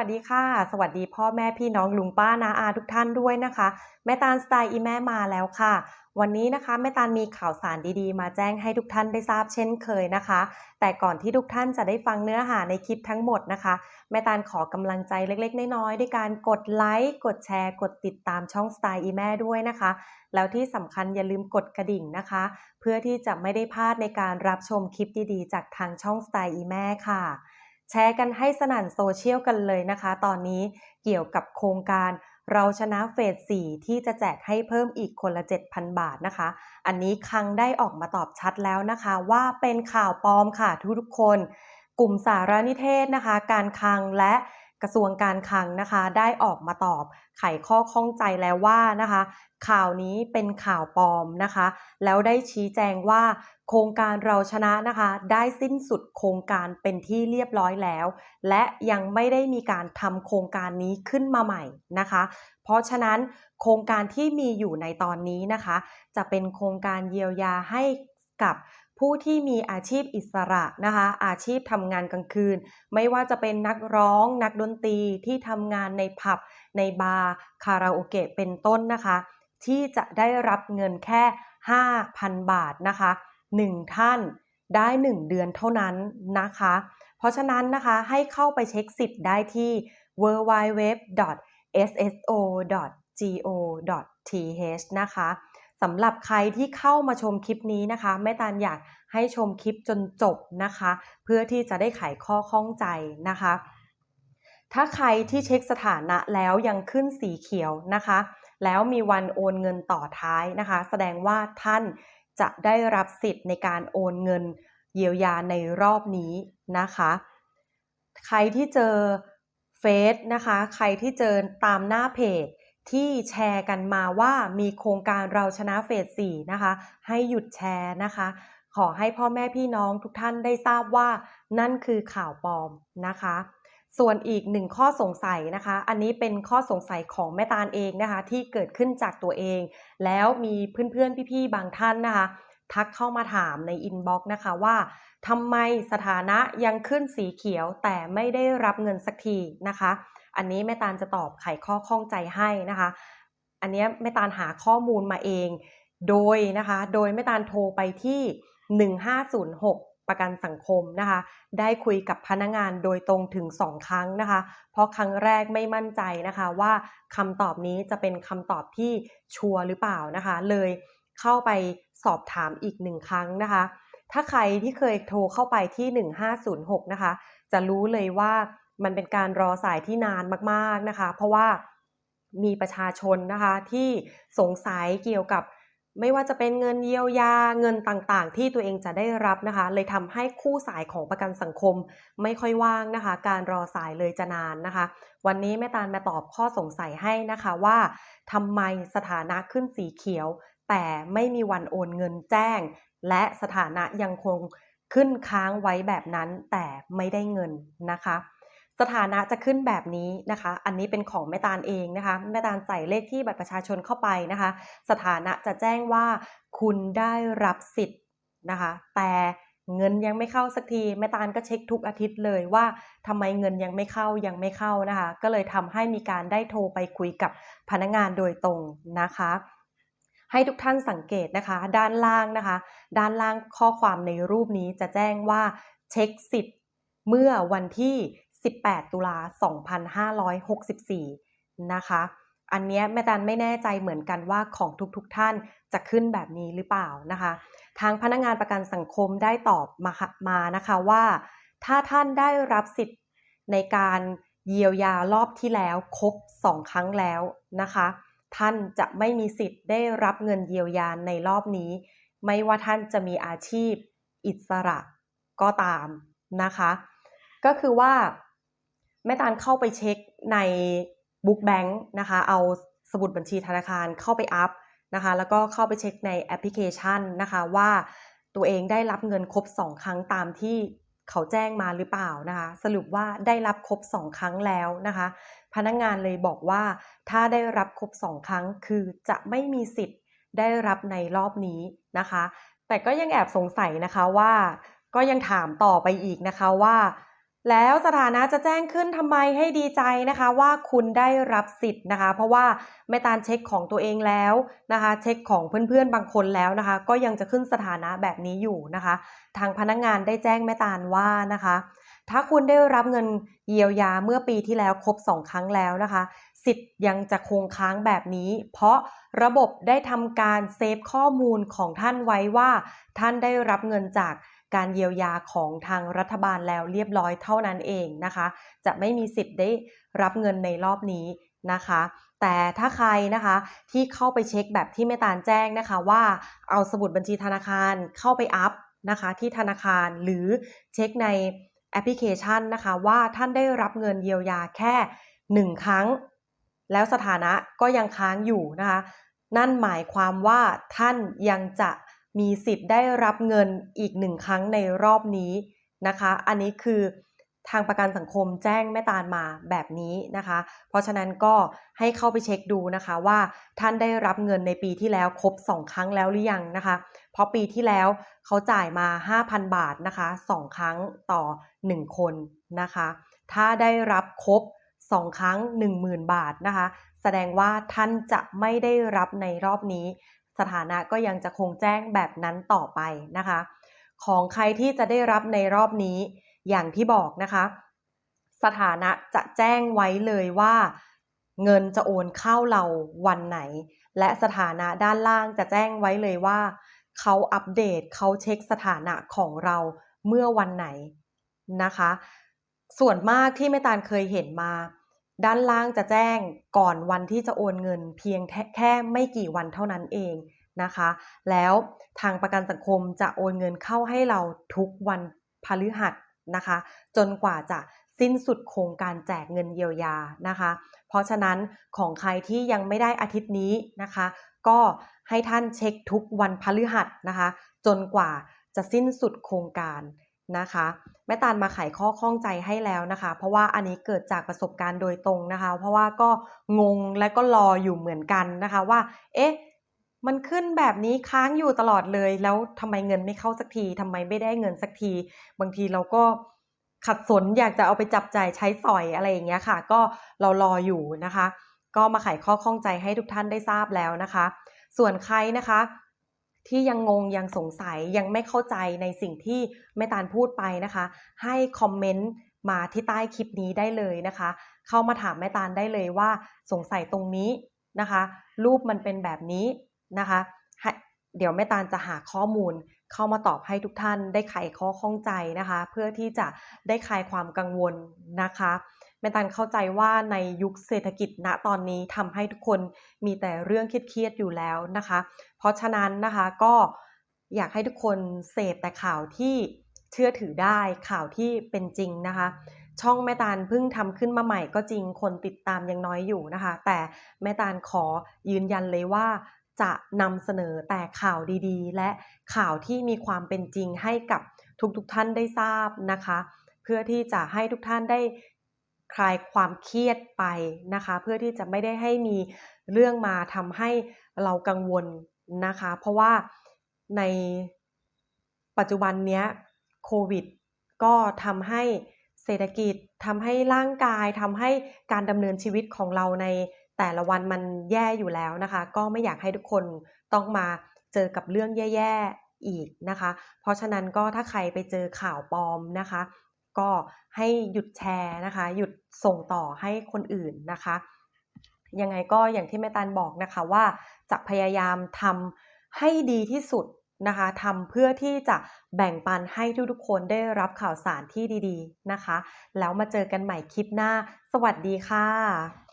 วัสดีค่ะ สวัสดีพ่อแม่พี่น้องลุงป้าน้าอาทุกท่านด้วยนะคะ แม่ตาลสไตล์อีแม่มาแล้วค่ะ วันนี้นะคะแม่ตาลมีข่าวสารดีๆ มาแจ้งให้ทุกท่านได้ทราบเช่นเคยนะคะ แต่ก่อนที่ทุกท่านจะได้ฟังเนื้อหาในคลิปทั้งหมดนะคะ แม่ตาลขอกำลังใจเล็กๆ น้อยๆด้วยการกดไลค์กดแชร์ กดติดตามช่องสไตล์อีแม่ด้วยนะคะ แล้วที่สำคัญอย่าลืมกดกระดิ่งนะคะ เพื่อที่จะไม่ได้พลาดในการรับชมคลิปดีๆ จากทางช่องสไตล์อีแม่ค่ะ แชร์กันให้สนั่นโซเชียลกันเลยนะคะ ตอนนี้เกี่ยวกับโครงการเราชนะเฟส 4 ที่จะแจกให้เพิ่มอีกคนละ 7,000 บาทนะคะ อันนี้คังได้ออกมาตอบชัดแล้วนะคะ ว่าเป็นข่าวปลอมค่ะทุกๆคน กลุ่มสารนิเทศนะคะ การคังและ กระทรวงการคลังนะคะได้ออกมาตอบไขข้อข้องใจแล้วว่านะคะข่าวนี้เป็นข่าวปลอมนะคะ แล้วได้ชี้แจงว่าโครงการเราชนะนะคะ ได้สิ้นสุดโครงการเป็นที่เรียบร้อยแล้ว และยังไม่ได้มีการทำโครงการนี้ขึ้นมาใหม่นะคะ เพราะฉะนั้นโครงการที่มีอยู่ในตอนนี้นะคะ จะเป็นโครงการเยียวยาให้กับ ผู้ที่มีอาชีพอิสระนะคะ อาชีพทำงานกลางคืน ไม่ว่าจะเป็นนักร้องนักดนตรีที่ทำงานในผับ ในบาร์คาราโอเกะเป็นต้นนะคะ ที่จะได้รับเงินแค่ 5,000 บาทนะคะ 1 ท่านได้ 1 เดือนเท่านั้นนะคะ เพราะฉะนั้นนะคะให้เข้าไปเช็คสิทธิ์ได้ที่ www.sso.go.th นะคะ สำหรับใครที่เข้ามาชมคลิปนี้นะคะแม่ตาลอยากให้ชมคลิปจนจบนะคะ เพื่อที่จะได้ไขข้อข้องใจนะคะ ถ้าใครที่เช็คสถานะแล้วยังขึ้นสีเขียวนะคะ แล้วมีวันโอนเงินต่อท้ายนะคะ แสดงว่าท่านจะได้รับสิทธิ์ในการโอนเงินเยียวยาในรอบนี้นะคะ ใครที่เจอเฟซนะคะ ใครที่เจอตามหน้าเพจ ที่แชร์กันมาว่ามีโครงการเราชนะเฟส4นะคะ ให้หยุดแชร์นะคะ ขอให้พ่อแม่พี่น้องทุกท่านได้ทราบว่านั่นคือข่าวปลอมนะคะ ส่วนอีกหนึ่งข้อสงสัยนะคะ อันนี้เป็นข้อสงสัยของแม่ตาลเองนะคะ ที่เกิดขึ้นจากตัวเอง แล้วมีเพื่อนๆพี่ๆบางท่านนะคะทักเข้ามาถามในอินบ็อกซ์นะคะว่าทำไมสถานะยังขึ้นสีเขียวแต่ไม่ได้รับเงินสักทีนะคะ อันนี้แม่ตาลจะตอบไขข้อข้องใจให้นะคะ อันนี้แม่ตาลหาข้อมูลมาเอง โดยนะคะ โดยแม่ตาลโทรไปที่ 1506 ประกันสังคมนะคะ ได้คุยกับพนักงานโดยตรงถึง 2 ครั้งนะคะ เพราะครั้งแรกไม่มั่นใจนะคะว่าคำตอบนี้จะเป็นคำตอบที่ชัวร์หรือเปล่านะคะ เลยเข้าไปสอบถามอีกหนึ่งครั้งนะคะ ถ้าใครที่เคยโทรเข้าไปที่ 1506 นะคะ จะรู้เลยว่า มันเป็นการรอสายที่นานมากๆนะคะ เพราะว่ามีประชาชนนะคะที่สงสัยเกี่ยวกับไม่ว่าจะเป็นเงินเยียวยาเงินต่างๆ ที่ตัวเองจะได้รับนะคะ เลยทำให้คู่สายของประกันสังคมไม่ค่อยว่างนะคะ การรอสายเลยจะนานนะคะ วันนี้แม่ตาลมาตอบข้อสงสัยให้นะคะว่าทำไมสถานะขึ้นสีเขียว แต่ไม่มีวันโอนเงินแจ้ง และสถานะยังคงขึ้นค้างไว้แบบนั้นแต่ไม่ได้เงินนะคะ สถานะจะขึ้นแบบนี้นะคะ อันนี้เป็นของแม่ตาลเองนะคะแม่ตาลใส่เลขที่บัตรประชาชนเข้าไปนะคะ สถานะจะแจ้งว่าคุณได้รับสิทธิ์นะคะ แต่เงินยังไม่เข้าสักทีแม่ตาลก็เช็คทุกอาทิตย์เลยว่าทำไมเงินยังไม่เข้ายังไม่เข้านะคะ ก็เลยทำให้มีการได้โทรไปคุยกับพนักงานโดยตรงนะคะให้ทุกท่านสังเกตนะคะ ด้านล่างนะคะ ด้านล่างข้อความในรูปนี้จะแจ้งว่าเช็คสิทธิ์เมื่อวันที่ 18 ตุลา 2564 นะคะ อันนี้แม่ตันไม่แน่ใจเหมือนกันว่าของทุกๆทท่านจะขึ้นแบบนี้หรือเปล่านะคะ ทางพนักงานประกันสังคมได้ตอบมามานะคะว่า ถ้าท่านได้รับสิทธิ์ในการเยียวยารอบที่แล้วครบ 2 ครั้งแล้วนะคะ ท่านจะไม่มีสิทธิ์ได้รับเงินเยียวยาในรอบนี้ ไม่ว่าท่านจะมีอาชีพอิสระก็ตามนะคะ ก็คือว่า แม่ตาลเข้าไปเช็คใน Book Bank นะคะ เอาสมุดบัญชีธนาคารเข้าไปอัพนะคะ แล้วก็เข้าไปเช็คในแอปพลิเคชันนะคะว่าตัวเองได้รับเงินครบ 2 ครั้งตามที่เขาแจ้งมาหรือเปล่านะคะ สรุปว่าได้รับครบ 2 ครั้งแล้วนะคะ พนักงงานเลยบอกว่าถ้าได้รับครบ 2 ครั้งคือจะไม่มีสิทธิ์ได้รับในรอบนี้นะคะ แต่ก็ยังแอบสงสัยนะคะว่า ก็ยังถามต่อไปอีกนะคะว่า แล้วสถานะจะแจ้งขึ้นทำไมให้ดีใจนะคะ ว่าคุณได้รับสิทธิ์นะคะ เพราะว่าแม่ตาลเช็คของตัวเองแล้วนะคะ เช็คของเพื่อนๆบางคนแล้วนะคะ ก็ยังจะขึ้นสถานะแบบนี้อยู่นะคะ ทางพนักงานได้แจ้งแม่ตาลว่านะคะ ถ้าคุณได้รับเงินเยียวยาเมื่อปีที่แล้วครบ 2 ครั้งแล้วนะคะ สิทธิ์ยังจะคงค้างแบบนี้ เพราะระบบได้ทำการเซฟข้อมูลของท่านไว้ว่า ท่านได้รับเงินจาก การเยียวยาของทางรัฐบาลแล้วเรียบร้อยเท่านั้นเองนะคะ จะไม่มีสิทธิ์ได้รับเงินในรอบนี้นะคะ แต่ถ้าใครนะคะที่เข้าไปเช็คแบบที่แม่ตาลแจ้งนะคะว่าเอาสมุดบัญชีธนาคารเข้าไปอัพนะคะที่ธนาคารหรือเช็คในแอปพลิเคชันนะคะว่าท่านได้รับเงินเยียวยาแค่ 1 ครั้ง แล้วสถานะก็ยังค้างอยู่นะคะ นั่นหมายความว่าท่านยังจะ มีสิทธิ์ได้รับเงินอีกหนึ่งครั้งในรอบนี้นะคะ อันนี้คือทางประกันสังคมแจ้งแม่ตาลมาแบบนี้นะคะ เพราะฉะนั้นก็ให้เข้าไปเช็คดูนะคะว่าท่านได้รับเงินในปีที่แล้วครบ 2 ครั้งแล้วหรือยังนะคะ เพราะปีที่แล้วเขาจ่ายมา 5,000 บาทนะคะ 2 ครั้งต่อ 1 คนนะคะ ถ้าได้รับครบ 2 ครั้ง 10,000 บาทนะคะ แสดงว่าท่านจะไม่ได้รับในรอบนี้ สถานะก็ยังจะคงแจ้งแบบนั้นต่อไปนะคะ ของใครที่จะได้รับในรอบนี้อย่างที่บอกนะคะ สถานะจะแจ้งไว้เลยว่า เงินจะโอนเข้าเราวันไหน และสถานะด้านล่างจะแจ้งไว้เลยว่าเขาอัปเดตเขาเช็คสถานะของเราเมื่อวันไหนนะคะ ส่วนมากที่แม่ตาลเคยเห็นมา ด้านล่างจะแจ้งก่อนวันที่จะโอนเงิน เพียงแค่ไม่กี่วันเท่านั้นเองนะคะ แล้วทางประกันสังคมจะโอนเงินเข้าให้เราทุกวันพฤหัสนะคะ จนกว่าจะสิ้นสุดโครงการแจกเงินเยียวยานะคะ เพราะฉะนั้นของใครที่ยังไม่ได้อาทิตย์นี้นะคะ ก็ให้ท่านเช็คทุกวันพฤหัสนะคะ จนกว่าจะสิ้นสุดโครงการ นะคะแม่ตาลมาไขข้อข้องใจให้แล้วนะคะ เพราะว่าอันนี้เกิดจากประสบการณ์โดยตรงนะคะ เพราะว่าก็งงและก็รออยู่เหมือนกันนะคะว่า เอ๊ะมันขึ้นแบบนี้ค้างอยู่ตลอดเลย แล้วทำไมเงินไม่เข้าสักทีทำไมไม่ได้เงินสักที บางทีเราก็ขัดสนอยากจะเอาไปจับจ่ายใช้สอยอะไรอย่างเงี้ยค่ะ ก็เรารออยู่นะคะ ก็มาไขข้อข้องใจให้ทุกท่านได้ทราบแล้วนะคะ ส่วนใครนะคะ ที่ยังงงยังสงสัยยังไม่เข้าใจในสิ่งที่แม่ตาลพูดไปนะคะ ให้คอมเมนต์มาที่ใต้คลิปนี้ได้เลยนะคะ เข้ามาถามแม่ตาลได้เลยว่าสงสัยตรงนี้นะคะ รูปมันเป็นแบบนี้นะคะ เดี๋ยวแม่ตาลจะหาข้อมูลเข้ามาตอบให้ทุกท่านได้ไขข้อข้องใจนะคะ เพื่อที่จะได้คลายความกังวลนะคะ แม่ตาลเข้าใจว่าในยุคเศรษฐกิจณตอนนี้ทำให้ทุกคนมีแต่เรื่องเครียดๆอยู่แล้วนะคะ เพราะฉะนั้นนะคะก็อยากให้ทุกคนเสพแต่ข่าวที่เชื่อถือได้ข่าวที่เป็นจริงนะคะ ช่องแม่ตาลเพิ่งทำขึ้นมาใหม่ก็จริงคนติดตามยังน้อยอยู่นะคะ แต่แม่ตาลขอยืนยันเลยว่าจะนำเสนอแต่ข่าวดีๆ และข่าวที่มีความเป็นจริงให้กับทุกๆทท่านได้ทราบนะคะ เพื่อที่จะให้ทุกท่านได้ คลายความเครียดไปนะคะ เพื่อที่จะไม่ได้ให้มีเรื่องมาทำให้เรากังวลนะคะ เพราะว่าในปัจจุบันเนี้ยโควิด ก็ทำให้เศรษฐกิจทำให้ร่างกายทำให้การดำเนินชีวิตของเราในแต่ละวันมันแย่อยู่แล้วนะคะ ก็ไม่อยากให้ทุกคนต้องมาเจอกับเรื่องแย่ๆอีกนะคะ เพราะฉะนั้นก็ถ้าใครไปเจอข่าวปลอมนะคะ ก็ให้หยุดแชร์นะคะ หยุดส่งต่อให้คนอื่นนะคะ ยังไงก็อย่างที่แม่ตันบอกนะคะว่าจะพยายามทำให้ดีที่สุดนะคะทำเพื่อที่จะแบ่งปันให้ทุกๆคนได้รับข่าวสารที่ดีๆนะคะ แล้วมาเจอกันใหม่คลิปหน้า สวัสดีค่ะ